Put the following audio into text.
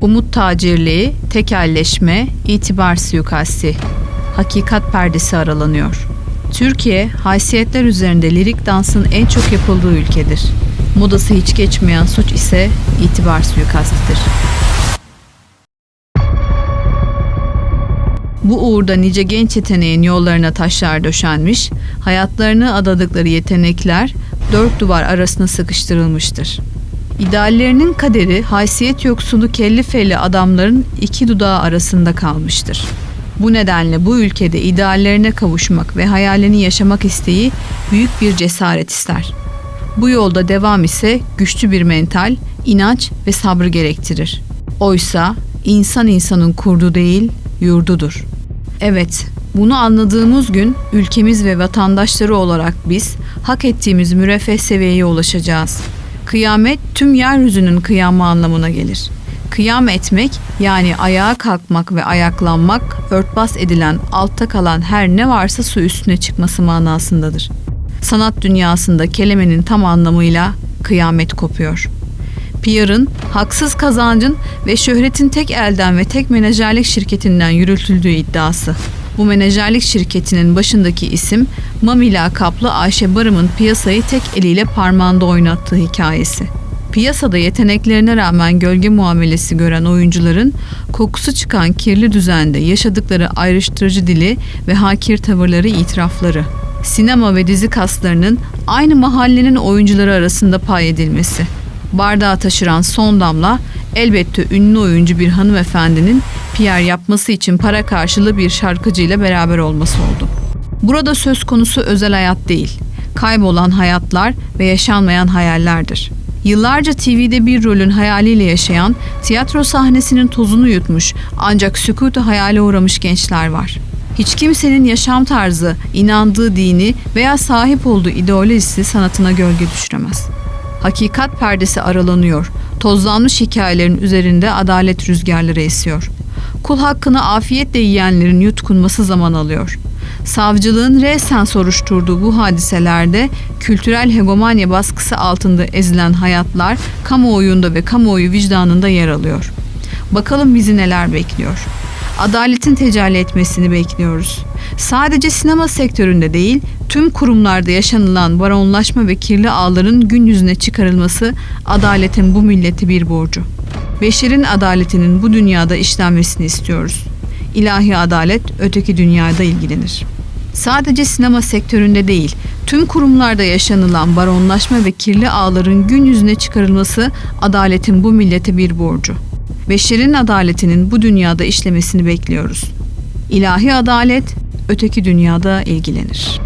Umut tacirliği, tekelleşme, itibar suikasti. Hakikat perdesi aralanıyor. Türkiye, haysiyetler üzerinde lirik dansın en çok yapıldığı ülkedir. Modası hiç geçmeyen suç ise itibar suikastidir. Bu uğurda nice genç yeteneğin yollarına taşlar döşenmiş, hayatlarını adadıkları yetenekler dört duvar arasına sıkıştırılmıştır. İdeallerinin kaderi haysiyet yoksunu kelli felli adamların iki dudağı arasında kalmıştır. Bu nedenle bu ülkede ideallerine kavuşmak ve hayalini yaşamak isteği büyük bir cesaret ister. Bu yolda devam ise güçlü bir mental, inanç ve sabrı gerektirir. Oysa insan insanın kurdu değil, yurdudur. Evet, bunu anladığımız gün ülkemiz ve vatandaşları olarak biz hak ettiğimiz müreffeh seviyeye ulaşacağız. Kıyamet tüm yeryüzünün kıyamı anlamına gelir. Kıyam etmek yani ayağa kalkmak ve ayaklanmak örtbas edilen altta kalan her ne varsa su üstüne çıkması manasındadır. Sanat dünyasında kelimenin tam anlamıyla kıyamet kopuyor. PR'ın, haksız kazancın ve şöhretin tek elden ve tek menajerlik şirketinden yürütüldüğü iddiası. Bu menajerlik şirketinin başındaki isim Mami lakaplı Ayşe Barım'ın piyasayı tek eliyle parmağında oynattığı hikayesi. Piyasada yeteneklerine rağmen gölge muamelesi gören oyuncuların kokusu çıkan kirli düzende yaşadıkları ayrıştırıcı dili ve hakir tavırları itirafları. Sinema ve dizi kaslarının aynı mahallenin oyuncuları arasında pay edilmesi. Bardağı taşıran son damla elbette ünlü oyuncu bir hanımefendinin PR yapması için para karşılığı bir şarkıcıyla beraber olması oldu. Burada söz konusu özel hayat değil, kaybolan hayatlar ve yaşanmayan hayallerdir. Yıllarca TV'de bir rolün hayaliyle yaşayan, tiyatro sahnesinin tozunu yutmuş ancak sükutu hayale uğramış gençler var. Hiç kimsenin yaşam tarzı, inandığı dini veya sahip olduğu ideolojisi sanatına gölge düşüremez. Hakikat perdesi aralanıyor. Tozlanmış hikayelerin üzerinde adalet rüzgarları esiyor. Kul hakkını afiyetle yiyenlerin yutkunması zaman alıyor. Savcılığın resen soruşturduğu bu hadiselerde kültürel hegemonya baskısı altında ezilen hayatlar kamuoyunda ve kamuoyu vicdanında yer alıyor. Bakalım bizi neler bekliyor. Adaletin tecelli etmesini bekliyoruz. Sadece sinema sektöründe değil, tüm kurumlarda yaşanılan baronlaşma ve kirli ağların gün yüzüne çıkarılması adaletin bu milleti bir borcu. Beşerin adaletinin bu dünyada işlenmesini istiyoruz. İlahi adalet öteki dünyada ilgilenir. Sadece sinema sektöründe değil, tüm kurumlarda yaşanılan baronlaşma ve kirli ağların gün yüzüne çıkarılması adaletin bu millete bir borcu. Beşerin adaletinin bu dünyada işlemesini bekliyoruz. İlahi adalet öteki dünyada ilgilenir.